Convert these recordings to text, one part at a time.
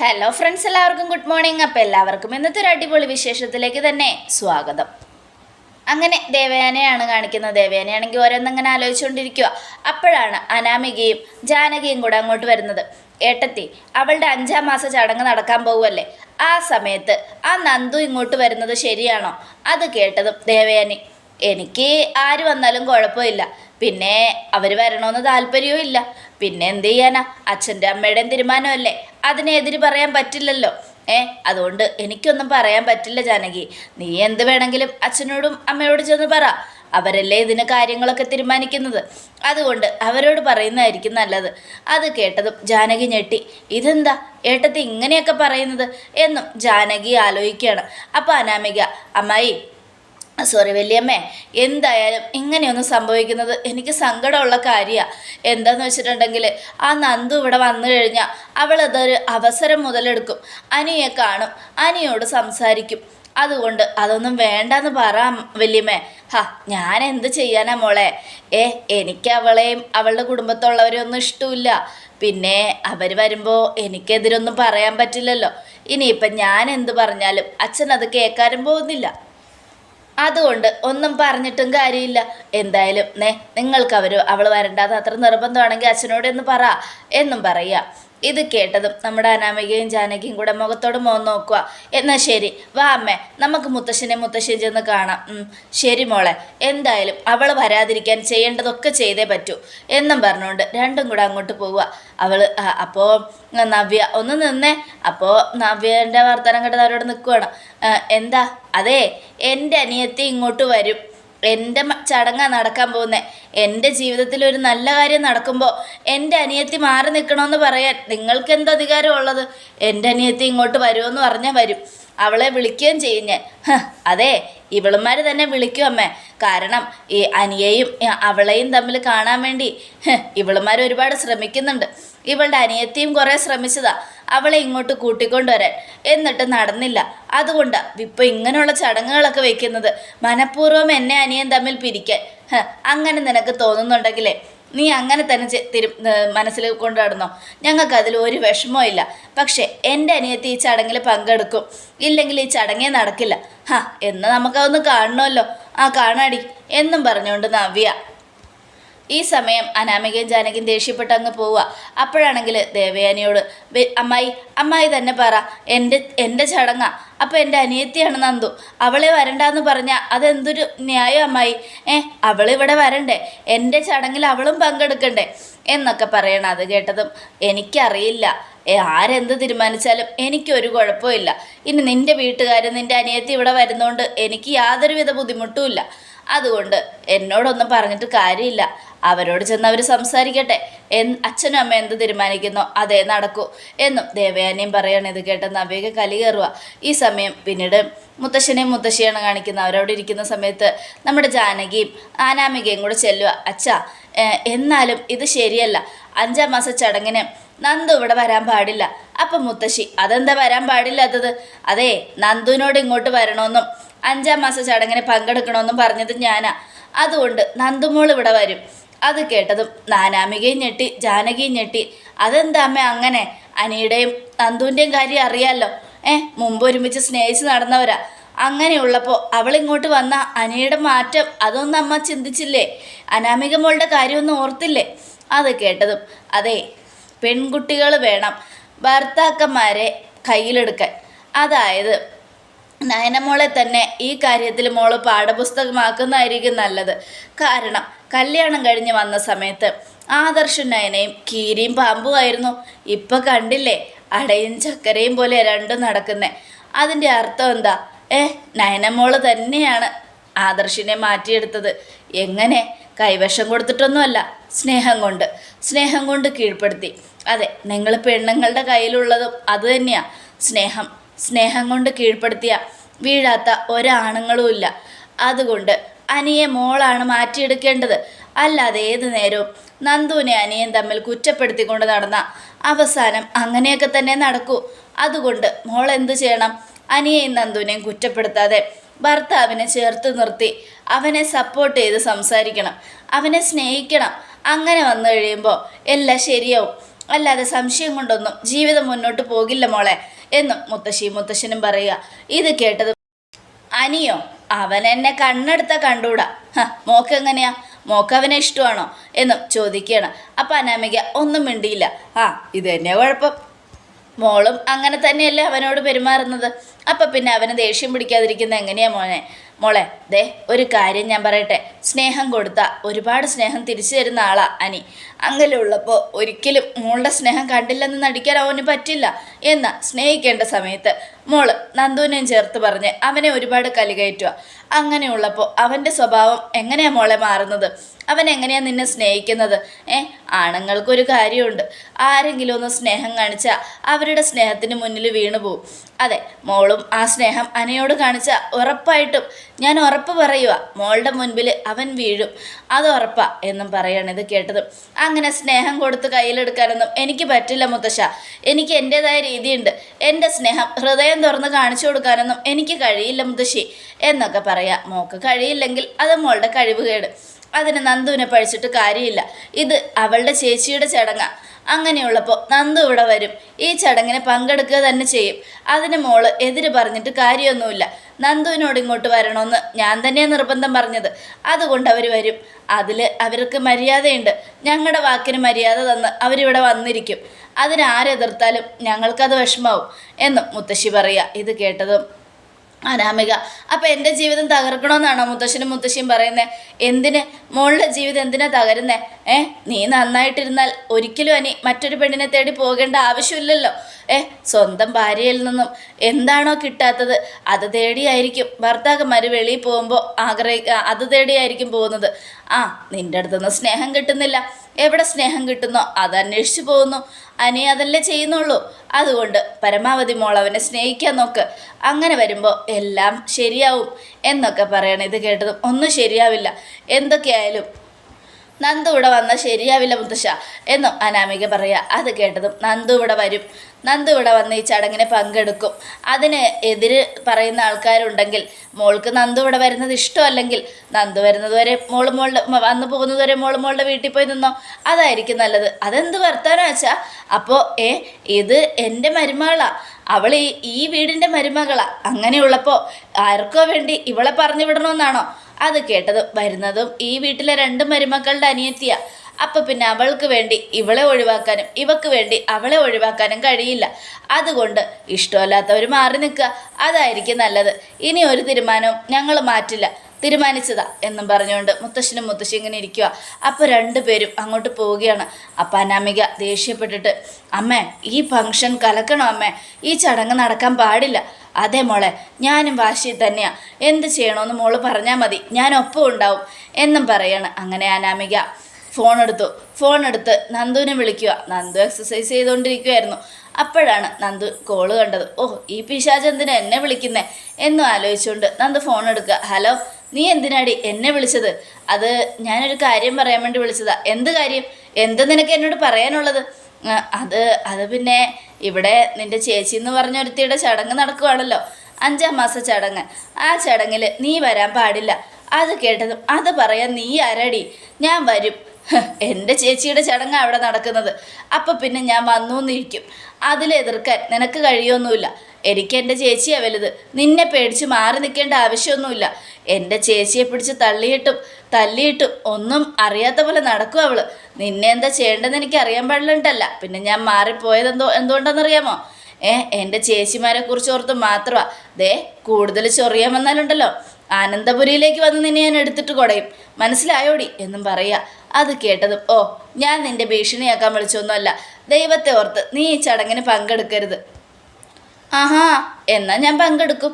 Hello friends എല്ലാവർക്കും good morning അപ്പോൾ എല്ലാവർക്കും ഇന്നത്തെ ഒരു അടിപൊളി വിശേഷത്തിലേക്ക് തന്നെ സ്വാഗതം. അങ്ങനെ ദേവയാനയാണ് കാണിക്കുന്നത്. ദേവയാനയാണെങ്കിൽ ഓരോന്നങ്ങനെ ആലോചിച്ചുകൊണ്ടിരിക്കുക. അപ്പോഴാണ് അനാമികയും ജാനകിയും കൂടെ അങ്ങോട്ട് വരുന്നത്. ഏട്ടത്തി അവളുടെ അഞ്ചാം മാസ ചടങ്ങ് നടക്കാൻ പോകുമല്ലേ ആ സമയത്ത് ആ നന്ദു ഇങ്ങോട്ട് വരുന്നത് ശരിയാണോ? അത് കേട്ടതും ദേവയാനി എനിക്ക് ആര് വന്നാലും കുഴപ്പമില്ല. പിന്നെ അവർ വരണമെന്ന് താല്പര്യവും ഇല്ല പിന്നെ എന്ത് ചെയ്യാനാ? അച്ഛന്റെ അമ്മയുടെയും തീരുമാനമല്ലേ? അതിനെ എതിര് പറയാൻ പറ്റില്ലല്ലോ. ഏ അതുകൊണ്ട് എനിക്കൊന്നും പറയാൻ പറ്റില്ല ജാനകി. നീ എന്ത് വേണമെങ്കിലും അച്ഛനോടും അമ്മയോടും ചെന്ന് പറ. അവരല്ലേ ഇതിന് കാര്യങ്ങളൊക്കെ തീരുമാനിക്കുന്നത്. അതുകൊണ്ട് അവരോട് പറയുന്നതായിരിക്കും നല്ലത്. അത് കേട്ടതും ജാനകി ഞെട്ടി. ഇതെന്താ? ഏട്ടത്തി ഇങ്ങനെയൊക്കെ പറയുന്നത് എന്നും ജാനകി ആലോചിക്കുകയാണ്. അപ്പോൾ അനാമിക അമ്മായി സോറി വലിയമ്മേ. എന്തായാലും ഇങ്ങനെയൊന്നും സംഭവിക്കുന്നത് എനിക്ക് സങ്കടമുള്ള കാര്യമാണ് എന്താന്ന് വെച്ചിട്ടുണ്ടെങ്കിൽ ആ നന്ദു ഇവിടെ വന്നു കഴിഞ്ഞാൽ അവളതൊരു അവസരം മുതലെടുക്കും. അനിയെ കാണും. അനിയോട് സംസാരിക്കും. അതുകൊണ്ട് അതൊന്നും വേണ്ടെന്ന് പറ വല്യമ്മേ. ഹാ ഞാൻ എന്ത് ചെയ്യാനാ മോളെ? ഏ എനിക്ക് അവളെയും അവളുടെ കുടുംബത്തുള്ളവരെയും ഒന്നും ഇഷ്ടമില്ല. പിന്നെ അവർ വരുമ്പോൾ എനിക്കെതിരൊന്നും പറയാൻ പറ്റില്ലല്ലോ. ഇനിയിപ്പം ഞാൻ എന്ത് പറഞ്ഞാലും അച്ഛൻ അത് കേൾക്കാനും പോകുന്നില്ല. അതുകൊണ്ട് ഒന്നും പറഞ്ഞിട്ടും കാര്യമില്ല. എന്തായാലും നേ നിങ്ങൾക്ക് അവർ അവൾ വരണ്ടാന്ന് അത്ര നിർബന്ധമാണെങ്കിൽ അച്ഛനോട് എന്ന് പറ എന്നും പറയുക ഇത് കേട്ടതും നമ്മുടെ അനാമികയും ജാനകിയും കൂടെ മുഖത്തോട് മോൻ നോക്കുക. എന്നാൽ ശരി. വാ അമ്മേ നമുക്ക് മുത്തശ്ശനെ മുത്തശ്ശൻ ചെന്ന് കാണാം. ശരി മോളെ. എന്തായാലും അവൾ വരാതിരിക്കാൻ ചെയ്യേണ്ടതൊക്കെ ചെയ്തേ പറ്റൂ. എന്നും പറഞ്ഞുകൊണ്ട് രണ്ടും കൂടെ അങ്ങോട്ട് പോവുക. അവൾ അപ്പോൾ നവ്യ ഒന്ന് നിന്നേ. അപ്പോൾ നവ്യന്റെ വർത്തമാനം കേട്ടത് അവരോട് നിൽക്കുവാണ് എന്താ? അതെ എന്റെ അനിയത്തി ഇങ്ങോട്ട് വരും. എന്റെ ചടങ്ങാണ് നടക്കാൻ പോകുന്നത് എന്റെ ജീവിതത്തിൽ ഒരു നല്ല കാര്യം നടക്കുമ്പോൾ എന്റെ അനിയത്തി മാറി നിൽക്കണമെന്ന് പറയാൻ നിങ്ങൾക്ക് എന്ത് അധികാരമുള്ളത് എന്റെ അനിയത്തി ഇങ്ങോട്ട് വരുമെന്ന് പറഞ്ഞാൽ വരും. അവളെ വിളിക്കുകയും ചെയ്യും ഞാൻ. അതെ ഇവളുമാർ തന്നെ വിളിക്കും അമ്മ. കാരണം ഈ അനിയയും അവളെയും തമ്മിൽ കാണാൻ വേണ്ടി ഇവളുമാർ ഒരുപാട് ശ്രമിക്കുന്നുണ്ട്. ഇവളുടെ അനിയത്തിയും കുറേ ശ്രമിച്ചതാ. അവളെ ഇങ്ങോട്ട് കൂട്ടിക്കൊണ്ടുവരാൻ. എന്നിട്ട് നടന്നില്ല. അതുകൊണ്ട് ഇപ്പോൾ ഇങ്ങനെയുള്ള ചടങ്ങുകളൊക്കെ വെക്കുന്നത് മനഃപൂർവം എന്നെ അനിയൻ തമ്മിൽ പിരിക്കാൻ. അങ്ങനെ നിനക്ക് തോന്നുന്നുണ്ടെങ്കിലേ. നീ അങ്ങനെ തന്നെ തിരു മനസ്സിൽ കൊണ്ട് ഞങ്ങൾക്ക് അതിൽ ഒരു വിഷമവും ഇല്ല. പക്ഷേ എന്റെ അനിയത്തി ഈ ചടങ്ങിൽ പങ്കെടുക്കും. ഇല്ലെങ്കിൽ ഈ ചടങ്ങേ നടക്കില്ല. ഹാ എന്ന് നമുക്കതൊന്ന് കാണണമല്ലോ. ആ കാണാടി. എന്നും പറഞ്ഞുകൊണ്ട് നവ്യ. ഈ സമയം അനാമികയും ജാനകിയും ദേഷ്യപ്പെട്ട് അങ്ങ് പോവുക. അപ്പോഴാണെങ്കിൽ ദേവയാനിയോട് "വെ- അമ്മായി അമ്മായി തന്നെ പറ. എന്റെ എന്റെ ചടങ്ങാ. അപ്പോൾ എന്റെ അനിയത്തിയാണ് നന്ദു. അവളെ വരണ്ടെന്ന് പറഞ്ഞാൽ അതെന്തൊരു ന്യായം അമ്മായി? ഏ അവളിവിടെ വരണ്ടേ? എന്റെ ചടങ്ങിൽ അവളും പങ്കെടുക്കണ്ടേ? എന്നൊക്കെ പറയണം അത് കേട്ടതും എനിക്കറിയില്ല. ആരെന്ത് തീരുമാനിച്ചാലും എനിക്കൊരു കുഴപ്പമില്ല ഇനി നിന്റെ വീട്ടുകാരും നിന്റെ അനിയത്തി ഇവിടെ വരുന്നതുകൊണ്ട് എനിക്ക് യാതൊരുവിധ ബുദ്ധിമുട്ടുമില്ല അതുകൊണ്ട് എന്നോടൊന്നും പറഞ്ഞിട്ട് കാര്യമില്ല. അവരോട് ചെന്ന് അവർ സംസാരിക്കട്ടെ. എൻ അച്ഛനും അമ്മ എന്ത് തീരുമാനിക്കുന്നു? അതേ നടക്കൂ. എന്നും ദേവയാനിയും പറയണം ഇത് കേട്ട് നവ്യക കലി കയറുക. ഈ സമയം പിന്നീട് മുത്തശ്ശനെയും മുത്തശ്ശിയാണ് കാണിക്കുന്നത്. അവരവിടെ ഇരിക്കുന്ന സമയത്ത് നമ്മുടെ ജാനകിയും ആനാമികയും കൂടെ ചെല്ലുക. അച്ഛാ എന്നാലും ഇത് ശരിയല്ല. അഞ്ചാം മാസ ചടങ്ങിന് നന്ദു ഇവിടെ വരാൻ പാടില്ല. അപ്പം മുത്തശ്ശി അതെന്താ വരാൻ പാടില്ലാത്തത്? അതേ നന്ദുവിനോട് ഇങ്ങോട്ട് വരണമെന്നും അഞ്ചാം മാസ ചടങ്ങിന് പങ്കെടുക്കണമെന്നും പറഞ്ഞത് ഞാനാ. അതുകൊണ്ട് നന്ദുമോൾ ഇവിടെ വരും. അത് കേട്ടതും നാനാമികയും ഞെട്ടി ജാനകിയും ഞെട്ടി. അതെന്താ അമ്മ അങ്ങനെ? അനിയുടെയും നന്ദുവിന്റെയും കാര്യം അറിയാമല്ലോ ഏ മുമ്പ് ഒരുമിച്ച് സ്നേഹിച്ച് നടന്നവരാ. അങ്ങനെയുള്ളപ്പോൾ അവളിങ്ങോട്ട് വന്ന അനിയുടെ മാറ്റം അതൊന്നും അമ്മ ചിന്തിച്ചില്ലേ? അനാമിക മോളുടെ കാര്യമൊന്നും ഓർത്തില്ലേ? അത് കേട്ടതും അതെ പെൺകുട്ടികൾ വേണം ഭർത്താക്കന്മാരെ കയ്യിലെടുക്കാൻ. അതായത് നയനമോളെ തന്നെ ഈ കാര്യത്തിൽ മോൾ പാഠപുസ്തകമാക്കുന്നതായിരിക്കും നല്ലത്. കാരണം കല്യാണം കഴിഞ്ഞ് വന്ന സമയത്ത് ആദർശ നയനയും കീരിയും പാമ്പുമായിരുന്നു. ഇപ്പം കണ്ടില്ലേ? അടയും ചക്കരയും പോലെ രണ്ടും നടക്കുന്നേ. അതിന്റെ അർത്ഥം എന്താ? ഏ നയനമോൾ തന്നെയാണ് ആദർശിനെ മാറ്റിയെടുത്തത്. എങ്ങനെ? കൈവശം കൊടുത്തിട്ടൊന്നുമല്ല സ്നേഹം കൊണ്ട്. സ്നേഹം കൊണ്ട് കീഴ്പ്പെടുത്തി. അതെ നിങ്ങൾ പെണ്ണുങ്ങളുടെ കയ്യിലുള്ളതും അതുതന്നെയാണ് സ്നേഹം സ്നേഹം കൊണ്ട് കീഴ്പ്പെടുത്തിയ വീഴാത്ത ഒരാണുങ്ങളും ഇല്ല അതുകൊണ്ട് അനിയെ മോളാണ് മാറ്റിയെടുക്കേണ്ടത്. അല്ലാതെ ഏത് നേരവും നന്ദുവിനെ അനിയൻ തമ്മിൽ കുറ്റപ്പെടുത്തിക്കൊണ്ട് നടന്ന അവസാനം അങ്ങനെയൊക്കെ തന്നെ നടക്കൂ. അതുകൊണ്ട് മോൾ എന്തു ചെയ്യണം? അനിയെയും നന്ദുവിനെയും കുറ്റപ്പെടുത്താതെ ഭർത്താവിനെ ചേർത്ത് നിർത്തി അവനെ സപ്പോർട്ട് ചെയ്ത് സംസാരിക്കണം. അവനെ സ്നേഹിക്കണം. അങ്ങനെ വന്നു കഴിയുമ്പോൾ എല്ലാം ശരിയാവും. അല്ലാതെ സംശയം കൊണ്ടൊന്നും ജീവിതം മുന്നോട്ട് പോകില്ല മോളെ. എന്നും മുത്തശ്ശി മുത്തശ്ശനും പറയുക ഇത് കേട്ടത് അനിയോ? അവൻ എന്നെ കണ്ണെടുത്ത കണ്ടൂടാ. മോക്ക് എങ്ങനെയാ? മോക്ക് അവനെ ഇഷ്ടമാണോ? എന്നും ചോദിക്കുകയാണ്. അപ്പം അനാമിക ഒന്നും മിണ്ടിയില്ല. ആ ഇത് തന്നെ കുഴപ്പം. മോളും അങ്ങനെ തന്നെയല്ലേ അവനോട് പെരുമാറുന്നത്? അപ്പം പിന്നെ അവന് ദേഷ്യം പിടിക്കാതിരിക്കുന്ന എങ്ങനെയാ മോനെ? മോളെ ദേ ഒരു കാര്യം ഞാൻ പറയട്ടെ. സ്നേഹം കൊടുത്ത ഒരുപാട് സ്നേഹം തിരിച്ചു തരുന്ന ആളാ അനി. അങ്ങനെ ഉള്ളപ്പോൾ ഒരിക്കലും മോളുടെ സ്നേഹം കണ്ടില്ലെന്ന് നടിക്കാൻ അവന് പറ്റില്ല. എന്ന സ്നേഹിക്കേണ്ട സമയത്ത് മോൾ നന്ദുവിനെയും ചേർത്ത് പറഞ്ഞ് അവനെ ഒരുപാട് കലികയറ്റുക അങ്ങനെയുള്ളപ്പോൾ അവന്റെ സ്വഭാവം എങ്ങനെയാണ് മോളെ മാറുന്നത്? അവൻ എങ്ങനെയാണ് നിന്നെ സ്നേഹിക്കുന്നത്? ഏ ആണുങ്ങൾക്കൊരു കാര്യമുണ്ട്. ആരെങ്കിലും ഒന്ന് സ്നേഹം കാണിച്ചാൽ അവരുടെ സ്നേഹത്തിന് മുന്നിൽ വീണു പോവും. അതെ മോളും ആ സ്നേഹം അനയോട് കാണിച്ച ഉറപ്പായിട്ടും ഞാൻ ഉറപ്പ് പറയുക മോളുടെ മുൻപിൽ അവൻ വീഴും. അത് ഉറപ്പാ എന്നും പറയാണ് ഇത് കേട്ടത്. അങ്ങനെ സ്നേഹം കൊടുത്ത് കയ്യിലെടുക്കാനൊന്നും എനിക്ക് പറ്റില്ല മുത്തശ്ശ. എനിക്ക് എന്റെതായ രീതിയുണ്ട്. എന്റെ സ്നേഹം ഹൃദയം തുറന്ന് കാണിച്ചു കൊടുക്കാനൊന്നും എനിക്ക് കഴിയില്ല മുത്തശ്ശി. എന്നൊക്കെ പറയാം മോക്ക് കഴിയില്ലെങ്കിൽ അത് മോളുടെ കഴിവുകേട് അതിന് നന്ദുവിനെ പഴിച്ചിട്ട് കാര്യമില്ല. ഇത് അവളുടെ ചേച്ചിയുടെ ചടങ്ങാ. അങ്ങനെയുള്ളപ്പോൾ നന്ദു ഇവിടെ വരും. ഈ ചടങ്ങിന് പങ്കെടുക്കുക തന്നെ ചെയ്യും. അതിന് മോൾ എതിര് പറഞ്ഞിട്ട് കാര്യമൊന്നുമില്ല. നന്ദുവിനോട് ഇങ്ങോട്ട് വരണമെന്ന് ഞാൻ തന്നെ നിർബന്ധം പറഞ്ഞത്. അതുകൊണ്ട് അവർ വരും. അതിൽ അവർക്ക് മര്യാദയുണ്ട്. ഞങ്ങളുടെ വാക്കിന് മര്യാദ തന്ന് അവരിവിടെ വന്നിരിക്കും. അതിനാരെതിർത്താലും ഞങ്ങൾക്കത് വിഷമാവും. എന്നും മുത്തശ്ശി പറയുക ഇത് കേട്ടതും അനാമിക അപ്പം എന്റെ ജീവിതം തകർക്കണമെന്നാണോ മുത്തശ്ശനും മുത്തശ്ശിയും പറയുന്നത് എന്തിന്? മോളുടെ ജീവിതം എന്തിനാ തകരുന്നേ? ഏ നീ നന്നായിട്ടിരുന്നാൽ ഒരിക്കലും അനി മറ്റൊരു പെണ്ണിനെ തേടി പോകേണ്ട ആവശ്യമില്ലല്ലോ. ഏ സ്വന്തം ഭാര്യയിൽ നിന്നും എന്താണോ കിട്ടാത്തത് അത് തേടിയായിരിക്കും. ഭർത്താക്കന്മാർ വെളിയിൽ പോകുമ്പോൾ ആഗ്രഹി അത് തേടിയായിരിക്കും പോകുന്നത്. ആ നിന്റെ അടുത്തുനിന്ന് സ്നേഹം കിട്ടുന്നില്ല. എവിടെ സ്നേഹം കിട്ടുന്നോ അത് അന്വേഷിച്ചു പോകുന്നു. അനി അതല്ലേ ചെയ്യുന്നുള്ളൂ. അതുകൊണ്ട് പരമാവധി മോൾ അവനെ സ്നേഹിക്കാൻ നോക്ക്. അങ്ങനെ വരുമ്പോൾ എല്ലാം ശരിയാവും എന്നൊക്കെ പറയണം ഇത് കേട്ടതും. ഒന്നും ശരിയാവില്ല. എന്തൊക്കെയായാലും നന്ദു ഇവിടെ വന്നാൽ ശരിയാവില്ല മുത്തശ്ശ എന്നും അനാമിക പറയുക അത് കേട്ടതും നന്ദു ഇവിടെ വരും. നന്ദു ഇവിടെ വന്ന് ഈ ചടങ്ങിനെ പങ്കെടുക്കും. അതിന് എതിര് പറയുന്ന ആൾക്കാരുണ്ടെങ്കിൽ മോൾക്ക് നന്ദു ഇവിടെ വരുന്നത് ഇഷ്ടമല്ലെങ്കിൽ നന്ദു വരുന്നത് വരെ മോൾ മോളുടെ വന്നു പോകുന്നത് വരെ മോൾ മോളുടെ വീട്ടിൽ പോയി നിന്നോ? അതായിരിക്കും നല്ലത്. അതെന്ത് വർത്താനം വെച്ചാൽ അപ്പോൾ ഏ ഇത് എന്റെ മരുമകളാ. അവൾ ഈ വീടിന്റെ മരുമകളാ. അങ്ങനെയുള്ളപ്പോൾ ആർക്കോ വേണ്ടി ഇവളെ പറഞ്ഞു വിടണമെന്നാണോ അത് കേട്ടതും വരുന്നതും ഈ വീട്ടിലെ രണ്ട് മരുമക്കളുടെ അനിയത്തിയ. അപ്പം പിന്നെ അവൾക്ക് വേണ്ടി ഇവളെ ഒഴിവാക്കാനും ഇവക്ക് വേണ്ടി അവളെ ഒഴിവാക്കാനും കഴിയില്ല. അതുകൊണ്ട് ഇഷ്ടമല്ലാത്തവർ മാറി നിൽക്കുക. അതായിരിക്കും നല്ലത്. ഇനി ഒരു തീരുമാനവും ഞങ്ങൾ മാറ്റില്ല. തീരുമാനിച്ചതാ എന്നും പറഞ്ഞുകൊണ്ട് മുത്തശ്ശനും മുത്തശ്ശി ഇങ്ങനെ ഇരിക്കുക അപ്പോൾ രണ്ടുപേരും അങ്ങോട്ട് പോവുകയാണ്. അപ്പം അനാമിക ദേഷ്യപ്പെട്ടിട്ട് അമ്മേ ഈ ഫംഗ്ഷൻ കലക്കണോ അമ്മേ? ഈ ചടങ്ങ് നടക്കാൻ പാടില്ല. അതെ മോളെ ഞാനും വാശി തന്നെയാ. എന്ത് ചെയ്യണമെന്ന് മോൾ പറഞ്ഞാൽ മതി. ഞാൻ ഒപ്പം ഉണ്ടാവും എന്നും പറയാണ്. അങ്ങനെ അനാമിക ഫോൺ എടുത്തു. ഫോൺ എടുത്ത് നന്ദുവിനെ വിളിക്കുക. നന്ദു എക്സസൈസ് ചെയ്തുകൊണ്ടിരിക്കുമായിരുന്നു അപ്പോഴാണ് നന്ദു കോൾ കണ്ടത്. ഓ ഈ പിശാച് എന്തിനാ എന്നെ വിളിക്കുന്നേ? എന്നും ആലോചിച്ചുകൊണ്ട് നന്ദു ഫോൺ എടുക്കുക. ഹലോ നീ എന്തിനാടി എന്നെ വിളിച്ചത്? അത് ഞാനൊരു കാര്യം പറയാൻ വേണ്ടി വിളിച്ചതാ. എന്ത് കാര്യം? എന്ത് നിനക്ക് എന്നോട് പറയാനുള്ളത്? അത് അത് പിന്നെ ഇവിടെ നിന്റെ ചേച്ചി എന്ന് പറഞ്ഞ ഒരുത്തിയുടെ ചടങ്ങ് നടക്കുവാണല്ലോ. അഞ്ചാം മാസ ചടങ്ങ്. ആ ചടങ്ങിൽ നീ വരാൻ പാടില്ല. അത് കേട്ടതും അത് പറയാൻ നീ ആരാടി? ഞാൻ വരും. എന്റെ ചേച്ചിയുടെ ചടങ്ങ് അവിടെ നടക്കുന്നത്. അപ്പം പിന്നെ ഞാൻ വന്നു എന്നിരിക്കും അതിലെതിർക്കാൻ നിനക്ക് കഴിയൊന്നുമില്ല. എനിക്ക് എന്റെ ചേച്ചിയാ വലുത്. നിന്നെ പേടിച്ച് മാറി നിൽക്കേണ്ട ആവശ്യമൊന്നുമില്ല. എന്റെ ചേച്ചിയെ പിടിച്ച് തള്ളിയിട്ടും തല്ലിയിട്ടും ഒന്നും അറിയാത്ത പോലെ നടക്കും അവൾ. നിന്നെ എന്താ ചെയ്യേണ്ടതെന്ന് എനിക്ക് അറിയാൻ പാടില്ലണ്ടല്ല. പിന്നെ ഞാൻ മാറിപ്പോയത് എന്തോ എന്തുകൊണ്ടെന്നറിയാമോ? ഏ എന്റെ ചേച്ചിമാരെ കുറിച്ച് ഓർത്ത് മാത്രമാ. ദേ കൂടുതൽ ചൊറിയാൻ വന്നാലുണ്ടല്ലോ. ആനന്ദപുരിയിലേക്ക് വന്ന് നിന്നെ ഞാൻ എടുത്തിട്ട് കുടയും. മനസ്സിലായോടി? എന്നും പറയാ. അത് കേട്ടതും ഓ ഞാൻ നിന്റെ ഭീഷണിയാക്കാൻ വിളിച്ചൊന്നുമല്ല. ദൈവത്തെ ഓർത്ത് നീ ഈ ചടങ്ങിന് പങ്കെടുക്കരുത്. Ага, എന്നാ ഞാൻ പങ്കെടുക്കും.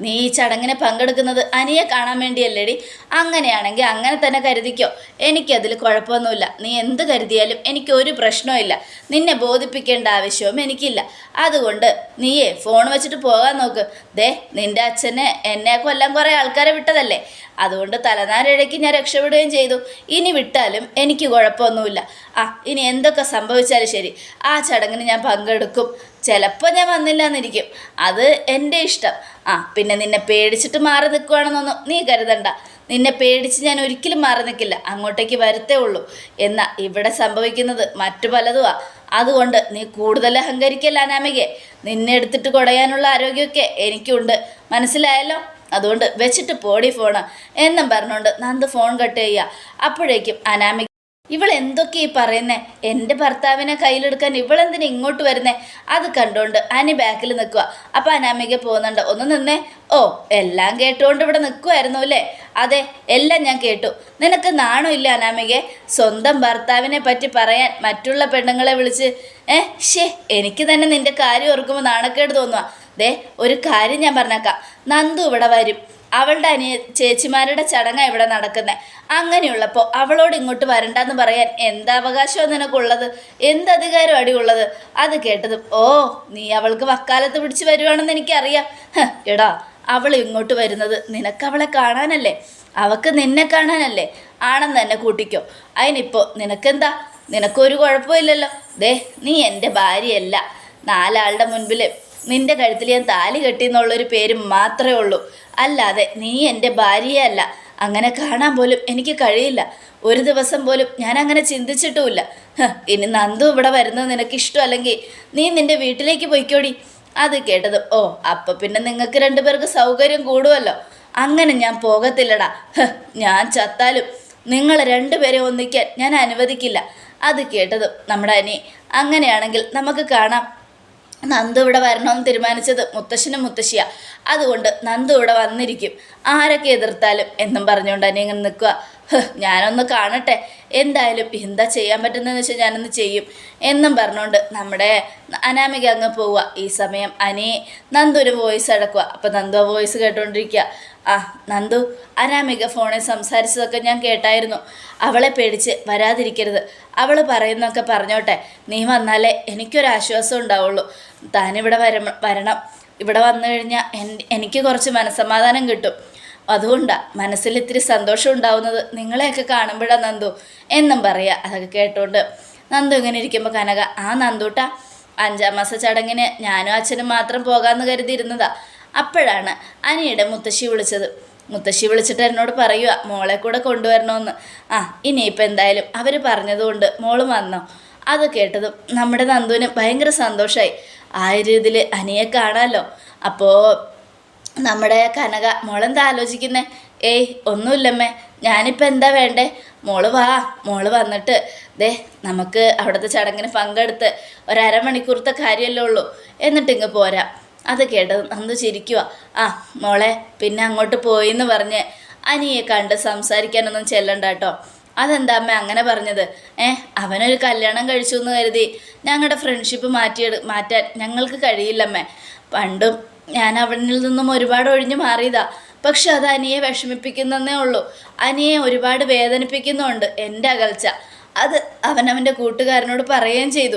നീ ഈ ചടങ്ങിന് പങ്കെടുക്കുന്നത് അനിയെ കാണാൻ വേണ്ടിയല്ലേടി? അങ്ങനെയാണെങ്കിൽ അങ്ങനെ തന്നെ കരുതിക്കോ. എനിക്കതിൽ കുഴപ്പമൊന്നുമില്ല. നീ എന്ത് കരുതിയാലും എനിക്ക് ഒരു പ്രശ്നവുമില്ല. നിന്നെ ബോധിപ്പിക്കേണ്ട ആവശ്യവും എനിക്കില്ല. അതുകൊണ്ട് നീയേ ഫോൺ വെച്ചിട്ട് പോകാൻ നോക്ക്. ദേ നിന്റെ അച്ഛനെ എന്നെ കൊല്ലം കുറേ ആൾക്കാരെ വിട്ടതല്ലേ? അതുകൊണ്ട് തലനാരിഴയ്ക്ക് ഞാൻ രക്ഷപ്പെടുകയും ചെയ്തു. ഇനി വിട്ടാലും എനിക്ക് കുഴപ്പമൊന്നുമില്ല. ആ ഇനി എന്തൊക്കെ സംഭവിച്ചാലും ശരി. ആ ചടങ്ങിന് ഞാൻ പങ്കെടുക്കും. ചിലപ്പോൾ ഞാൻ വന്നില്ല എന്നിരിക്കും അത് എന്റെ ഇഷ്ടം. ആ പിന്നെ നിന്നെ പേടിച്ചിട്ട് മാറി നിൽക്കുകയാണെന്നൊന്നും നീ കരുതണ്ട. നിന്നെ പേടിച്ച് ഞാൻ ഒരിക്കലും മാറി നിൽക്കില്ല അങ്ങോട്ടേക്ക് വരത്തേ ഉള്ളൂ. എന്നാൽ ഇവിടെ സംഭവിക്കുന്നത് മറ്റു പലതുമാ അതുകൊണ്ട് നീ കൂടുതൽ അഹങ്കരിക്കല്ല അനാമികെ നിന്നെ എടുത്തിട്ട് കുടയാനുള്ള ആരോഗ്യമൊക്കെ എനിക്കുണ്ട്. മനസ്സിലായല്ലോ? അതുകൊണ്ട് വെച്ചിട്ട് പോടി ഫോണ്. എന്നും പറഞ്ഞുകൊണ്ട് നന്ദ് ഫോൺ കട്ട് ചെയ്യുക. അപ്പോഴേക്കും അനാമിക ഇവൾ എന്തൊക്കെയാ പറയുന്നേ? എന്റെ ഭർത്താവിനെ കയ്യിലെടുക്കാൻ ഇവളെന്തിനാ ഇങ്ങോട്ട് വരുന്നേ? അത് കണ്ടോണ്ട് അനി ബാക്കിൽ നിൽക്കുക അപ്പം അനാമിക പോകുന്നുണ്ട്. ഒന്ന് നിന്നേ. ഓ എല്ലാം കേട്ടുകൊണ്ട് ഇവിടെ നിൽക്കുമായിരുന്നു അല്ലേ? അതെ എല്ലാം ഞാൻ കേട്ടു. നിനക്ക് നാണമില്ല അനാമികെ? സ്വന്തം ഭർത്താവിനെ പറ്റി പറയാൻ മറ്റുള്ള പെണ്ണുങ്ങളെ വിളിച്ച് ഏ ഷേ എനിക്ക് തന്നെ നിന്റെ കാര്യം ഓർക്കുമ്പോൾ നാണക്കേട് തോന്നുക ദേ ഒരു കാര്യം ഞാൻ പറഞ്ഞേക്കാം. നന്ദു ഇവിടെ വരും. അവളുടെ അനിയ ചേച്ചിമാരുടെ ചടങ്ങാണ് ഇവിടെ നടക്കുന്നത് അങ്ങനെയുള്ളപ്പോൾ അവളോട് ഇങ്ങോട്ട് വരണ്ടെന്ന് പറയാൻ എന്ത് അവകാശമാണ് നിനക്കുള്ളത്? എന്ത് അധികാരം അടിയുള്ളത് അത് കേട്ടതും ഓ നീ അവൾക്ക് വക്കാലത്ത് പിടിച്ച് വരുവാണെന്ന് എനിക്കറിയാം. എടാ അവൾ ഇങ്ങോട്ട് വരുന്നത് നിനക്ക് അവളെ കാണാനല്ലേ? അവക്ക് നിന്നെ കാണാനല്ലേ? ആണെന്ന് തന്നെ കൂട്ടിക്കോ. അതിനിപ്പോൾ നിനക്കെന്താ? നിനക്കൊരു കുഴപ്പമില്ലല്ലോ. ദേ നീ എന്റെ ഭാര്യയല്ല. നാലാളുടെ മുൻപിൽ നിന്റെ കഴുത്തിൽ ഞാൻ താലി കെട്ടി എന്നുള്ളൊരു പേര് മാത്രമേ ഉള്ളൂ. അല്ലാതെ നീ എന്റെ ഭാര്യയല്ല. അങ്ങനെ കാണാൻ പോലും എനിക്ക് കഴിയില്ല. ഒരു ദിവസം പോലും ഞാൻ അങ്ങനെ ചിന്തിച്ചിട്ടുമില്ല. ഇനി നന്ദു ഇവിടെ വരുന്നത് നിനക്ക് ഇഷ്ടമല്ലെങ്കിൽ നീ നിന്റെ വീട്ടിലേക്ക് പോയിക്കോടി. അത് കേട്ടത് ഓ അപ്പം പിന്നെ നിങ്ങൾക്ക് രണ്ടുപേർക്ക് സൗകര്യം കൂടുമല്ലോ. അങ്ങനെ ഞാൻ പോകത്തില്ലടാ. ഞാൻ ചത്താലും നിങ്ങൾ രണ്ടുപേരെ ഒന്നിക്കാൻ ഞാൻ അനുവദിക്കില്ല. അത് കേട്ടതും നമ്മുടെ അനി അങ്ങനെയാണെങ്കിൽ നമുക്ക് കാണാം. നന്ദു ഇവിടെ വരണമെന്ന് തീരുമാനിച്ചത് മുത്തശ്ശനും മുത്തശ്ശിയ. അതുകൊണ്ട് നന്ദു ഇവിടെ വന്നിരിക്കും. ആരൊക്കെ എതിർത്താലും എന്നും പറഞ്ഞുകൊണ്ട് തന്നെ ഇങ്ങനെ നിൽക്കുക "ഹ്, ഞാനൊന്ന് കാണട്ടെ. എന്തായാലും എന്താ ചെയ്യാൻ പറ്റുന്നതെന്ന് വെച്ചാൽ ഞാനൊന്ന് ചെയ്യും. എന്നും പറഞ്ഞുകൊണ്ട് നമ്മുടെ അനാമിക അങ്ങ് പോവുക ഈ സമയം അനി ഒരു വോയിസ് അടക്കുക അപ്പം നന്ദു ആ വോയിസ് കേട്ടുകൊണ്ടിരിക്കുക ആ നന്ദു അനാമിക ഫോണിൽ സംസാരിച്ചതൊക്കെ ഞാൻ കേട്ടായിരുന്നു. അവളെ പേടിച്ച് വരാതിരിക്കരുത്. അവൾ പറയുന്നൊക്കെ പറഞ്ഞോട്ടെ. നീ വന്നാലേ എനിക്കൊരാശ്വാസം ഉണ്ടാവുള്ളൂ. താനിവിടെ വര വരണം. ഇവിടെ വന്നു കഴിഞ്ഞാൽ എനിക്ക് കുറച്ച് മനസ്സമാധാനം കിട്ടും. അതുകൊണ്ടാണ് മനസ്സിൽ ഇത്തിരി സന്തോഷം ഉണ്ടാവുന്നത് നിങ്ങളെയൊക്കെ കാണുമ്പോഴാണ് നന്ദു എന്നും പറയുക അതൊക്കെ കേട്ടോണ്ട് നന്ദു ഇങ്ങനെ ഇരിക്കുമ്പോൾ കനക ആ നന്ദൂട്ടാ അഞ്ചാം മാസ ചടങ്ങിന് ഞാനും അച്ഛനും മാത്രം പോകാമെന്ന് കരുതിയിരുന്നതാ. അപ്പോഴാണ് അനിയുടെ മുത്തശ്ശി വിളിച്ചത്. മുത്തശ്ശി വിളിച്ചിട്ട് എന്നോട് പറയുക മോളെ കൂടെ കൊണ്ടുവരണമെന്ന് ആ ഇനിയിപ്പോൾ എന്തായാലും അവർ പറഞ്ഞതുകൊണ്ട് മോൾ വന്നോ. അത് കേട്ടതും നമ്മുടെ നന്ദുവിന് ഭയങ്കര സന്തോഷമായി ആ ഒരു ഇതിൽ അനിയെ കാണാമല്ലോ അപ്പോൾ നമ്മുടെ കനക മോളെന്താ ആലോചിക്കുന്നത് ഏയ് ഒന്നുമില്ലമ്മേ. ഞാനിപ്പോൾ എന്താ വേണ്ടേ? മോൾ വാ. മോൾ വന്നിട്ട് ദേ നമുക്ക് അവിടുത്തെ ചടങ്ങിന് പങ്കെടുത്ത് ഒരമണിക്കൂറത്തെ കാര്യമല്ലേ ഉള്ളൂ. എന്നിട്ട് ഇങ്ങ് പോരാ. അത് കേട്ടത് നന്ദു ചിരിക്കുക ആ മോളെ പിന്നെ അങ്ങോട്ട് പോയി എന്ന് പറഞ്ഞ് അനിയെ കണ്ട് സംസാരിക്കാനൊന്നും ചെല്ലണ്ട കേട്ടോ. അതെന്താ അമ്മ അങ്ങനെ പറഞ്ഞത്? ഏ അവനൊരു കല്യാണം കഴിച്ചു എന്ന് കരുതി. ഞങ്ങളുടെ ഫ്രണ്ട്ഷിപ്പ് മാറ്റിയെടു മാറ്റാൻ ഞങ്ങൾക്ക് കഴിയില്ലമ്മേ. പണ്ടും ഞാൻ അവനിൽ നിന്നും ഒരുപാട് ഒഴിഞ്ഞു മാറിയതാ. പക്ഷെ അത് അനിയെ വിഷമിപ്പിക്കുന്നതേ ഉള്ളൂ. അനിയെ ഒരുപാട് വേദനിപ്പിക്കുന്നുണ്ട് എന്റെ അകൽച്ച. അത് അവനവന്റെ കൂട്ടുകാരനോട് പറയുകയും ചെയ്തു.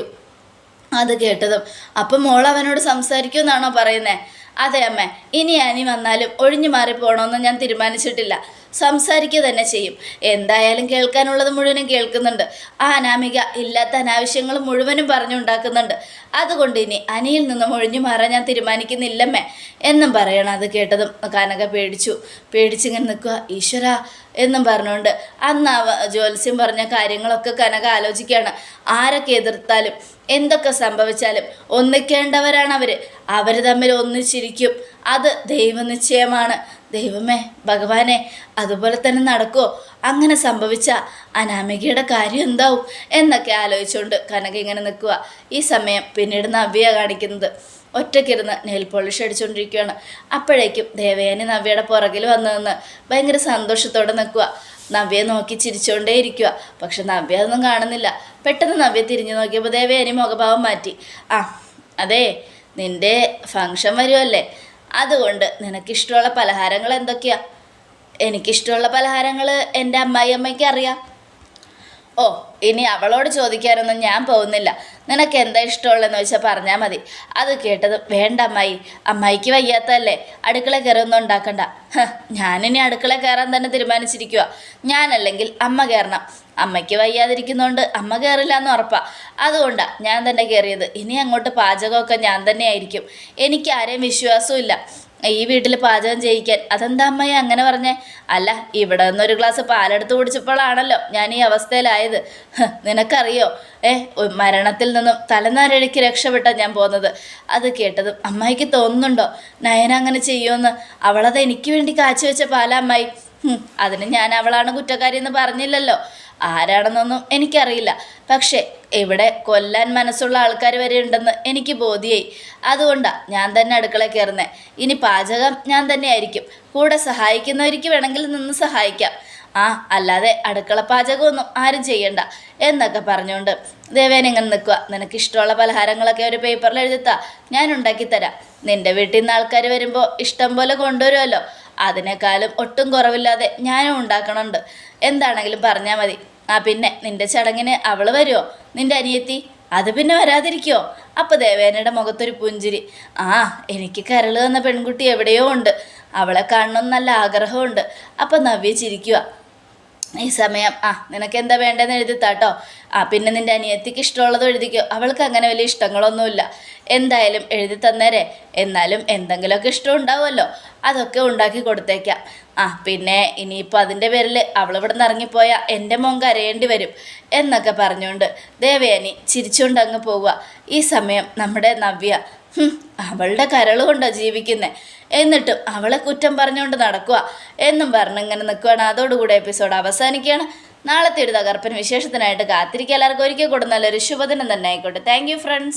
അത് കേട്ടതും. അപ്പം മോൾ അവനോട് സംസാരിക്കുമെന്നാണോ പറയുന്നത് അതെ അമ്മ ഇനി അനി വന്നാലും ഒഴിഞ്ഞു മാറി പോകണമെന്ന് ഞാൻ തീരുമാനിച്ചിട്ടില്ല. സംസാരിക്കുക തന്നെ ചെയ്യും. എന്തായാലും കേൾക്കാനുള്ളത് മുഴുവനും കേൾക്കുന്നുണ്ട്. ആ അനാമിക ഇല്ലാത്ത അനാവശ്യങ്ങൾ മുഴുവനും പറഞ്ഞുണ്ടാക്കുന്നുണ്ട്. അതുകൊണ്ട് ഇനി അനിയിൽ നിന്നും ഒഴിഞ്ഞു മാറാൻ ഞാൻ തീരുമാനിക്കുന്നില്ലമ്മേ. എന്നും പറയണം. അത് കേട്ടതും കനക പേടിച്ചു. പേടിച്ചിങ്ങനെ നിൽക്കുക. ഈശ്വര എന്നും പറഞ്ഞുകൊണ്ട് അന്ന് ജ്യോത്സ്യം പറഞ്ഞ കാര്യങ്ങളൊക്കെ കനക ആലോചിക്കുകയാണ്. ആരൊക്കെ എതിർത്താലും എന്തൊക്കെ സംഭവിച്ചാലും ഒന്നിക്കേണ്ടവരാണ് അവർ അവർ തമ്മിൽ ഒന്നിച്ചിരിക്കും. അത് ദൈവനിശ്ചയമാണ്. ദൈവമേ ഭഗവാനെ അതുപോലെ തന്നെ നടക്കുമോ അങ്ങനെ സംഭവിച്ച അനാമികയുടെ കാര്യം എന്താവും എന്നൊക്കെ ആലോചിച്ചുകൊണ്ട് കനക ഇങ്ങനെ നിൽക്കുക ഈ സമയം പിന്നീട് നവ്യ കാണിക്കുന്നത്. ഒറ്റക്കിരുന്ന് നെയിൽ പോളിഷ് അടിച്ചുകൊണ്ടിരിക്കുകയാണ് അപ്പോഴേക്കും ദേവയാനി നവ്യയുടെ പുറകിൽ വന്നു നിന്ന് ഭയങ്കര സന്തോഷത്തോടെ നിൽക്കുക നവ്യെ നോക്കി ചിരിച്ചുകൊണ്ടേ ഇരിക്കുക പക്ഷെ നവ്യ അതൊന്നും കാണുന്നില്ല. പെട്ടെന്ന് നവ്യ തിരിഞ്ഞു നോക്കിയപ്പോൾ ദേവയാനി മുഖഭാവം മാറ്റി. ആ അതെ നിന്റെ ഫങ്ഷൻ വരുമല്ലേ അതുകൊണ്ട് നിനക്കിഷ്ടമുള്ള പലഹാരങ്ങൾ എന്തൊക്കെയാ? എനിക്കിഷ്ടമുള്ള പലഹാരങ്ങൾ എന്റെ അമ്മായി അമ്മയ്ക്ക് അറിയാം. ഓ ഇനി അവളോട് ചോദിക്കാനൊന്നും ഞാൻ പോകുന്നില്ല. നിനക്ക് എന്താ ഇഷ്ടമുള്ളതെന്ന് വെച്ചാൽ പറഞ്ഞാൽ മതി. അത് കേട്ടത് വേണ്ട അമ്മായി. അമ്മായിക്ക് വയ്യാത്തതല്ലേ. അടുക്കള കയറൊന്നും ഉണ്ടാക്കണ്ട. ഞാനിനി അടുക്കള കയറാൻ തന്നെ തീരുമാനിച്ചിരിക്കുക ഞാനല്ലെങ്കിൽ അമ്മ കയറണം. അമ്മയ്ക്ക് വയ്യാതിരിക്കുന്നതുകൊണ്ട് അമ്മ കയറില്ല എന്ന് ഉറപ്പാ. അതുകൊണ്ടാണ് ഞാൻ തന്നെ കയറിയത്. ഇനി അങ്ങോട്ട് പാചകമൊക്കെ ഞാൻ തന്നെ ആയിരിക്കും എനിക്ക് ആരെയും വിശ്വാസമില്ല ഈ വീട്ടിൽ പാചകം ചെയ്യിക്കാൻ. അതെന്താ അമ്മയെ അങ്ങനെ പറഞ്ഞേ? അല്ല ഇവിടെ നിന്നൊരു ഗ്ലാസ് പാലെടുത്ത് കുടിച്ചപ്പോഴാണല്ലോ ഞാൻ ഈ അവസ്ഥയിലായത്. നിനക്കറിയോ? ഏ മരണത്തിൽ നിന്നും തലനാരഴിക്ക് രക്ഷപ്പെട്ട ഞാൻ പോകുന്നത് അത് കേട്ടതും അമ്മായിക്ക് തോന്നുന്നുണ്ടോ? നയന അങ്ങനെ ചെയ്യുമെന്ന്. അവളത് എനിക്ക് വേണ്ടി കാച്ചി വെച്ച പാല അമ്മായി. അതിന് ഞാൻ അവളാണ് കുറ്റക്കാരി എന്ന് പറഞ്ഞില്ലല്ലോ. ആരാണെന്നൊന്നും എനിക്കറിയില്ല. പക്ഷേ ഇവിടെ കൊല്ലാൻ മനസ്സുള്ള ആൾക്കാർ വരെ ഉണ്ടെന്ന് എനിക്ക് ബോധ്യായി. അതുകൊണ്ടാണ് ഞാൻ തന്നെ അടുക്കള കയറുന്നത് ഇനി പാചകം ഞാൻ തന്നെ ആയിരിക്കും. കൂടെ സഹായിക്കുന്നവർക്ക് വേണമെങ്കിൽ നിന്ന് സഹായിക്കാം. ആ അല്ലാതെ അടുക്കള പാചകമൊന്നും ആരും ചെയ്യണ്ട എന്നൊക്കെ പറഞ്ഞുകൊണ്ട് ദേവേന ഇങ്ങനെ നിൽക്കുക നിനക്ക് ഇഷ്ടമുള്ള പലഹാരങ്ങളൊക്കെ ഒരു പേപ്പറിൽ എഴുതിത്താ. ഞാൻ ഉണ്ടാക്കി തരാം നിന്റെ വീട്ടിൽ നിന്ന് ആൾക്കാർ വരുമ്പോൾ ഇഷ്ടം പോലെ കൊണ്ടുവരുമല്ലോ. അതിനേക്കാളും ഒട്ടും കുറവില്ലാതെ ഞാനും ഉണ്ടാക്കണുണ്ട്. എന്താണെങ്കിലും പറഞ്ഞാൽ മതി. ആ പിന്നെ നിന്റെ ചടങ്ങിന് അവൾ വരുമോ നിന്റെ അനിയത്തി? അത് പിന്നെ വരാതിരിക്കുമോ അപ്പോൾ ദേവേനയുടെ മുഖത്തൊരു പുഞ്ചിരി. ആ എനിക്ക് കരൾ വന്ന പെൺകുട്ടി എവിടെയോ ഉണ്ട്. അവളെ കാണണം നല്ല ആഗ്രഹമുണ്ട്. അപ്പോൾ നവ്യ ചിരിക്കുക ഈ സമയം ആ നിനക്ക് എന്താ വേണ്ടതെന്ന് എഴുതിത്താട്ടോ. ആ പിന്നെ നിന്റെ അനിയത്തിക്ക് ഇഷ്ടമുള്ളത് എഴുതിക്കോ. അവൾക്ക് അങ്ങനെ വലിയ ഇഷ്ടങ്ങളൊന്നുമില്ല. എന്തായാലും എഴുതി തന്നേരെ എന്നാലും എന്തെങ്കിലുമൊക്കെ ഇഷ്ടം ഉണ്ടാവുമല്ലോ അതൊക്കെ ഉണ്ടാക്കി കൊടുത്തേക്കാം. ആ പിന്നെ ഇനിയിപ്പോൾ അതിന്റെ പേരിൽ അവളിവിടെ നിന്ന് ഇറങ്ങിപ്പോയാൽ എന്റെ മോൻ കരയേണ്ടി വരും എന്നൊക്കെ പറഞ്ഞുകൊണ്ട് ദേവയാനി ചിരിച്ചുകൊണ്ട് അങ്ങ് പോവുക. ഈ സമയം നമ്മുടെ നവ്യ അവളുടെ കരൾ കൊണ്ടോ ജീവിക്കുന്നത് എന്നിട്ടും അവളെ കുറ്റം പറഞ്ഞുകൊണ്ട് നടക്കുക എന്നും പറഞ്ഞ് ഇങ്ങനെ നിൽക്കുകയാണ് അതോടുകൂടി എപ്പിസോഡ് അവസാനിക്കുകയാണ്. നാളത്തെ ഒരു തകർപ്പൻ വിശേഷത്തിനായിട്ട് കാത്തിരിക്കുക. എല്ലാവർക്കും ഒരിക്കൽ കൂടെ നല്ലൊരു ശുഭദിനം തന്നെ ആയിക്കോട്ടെ. Thank friends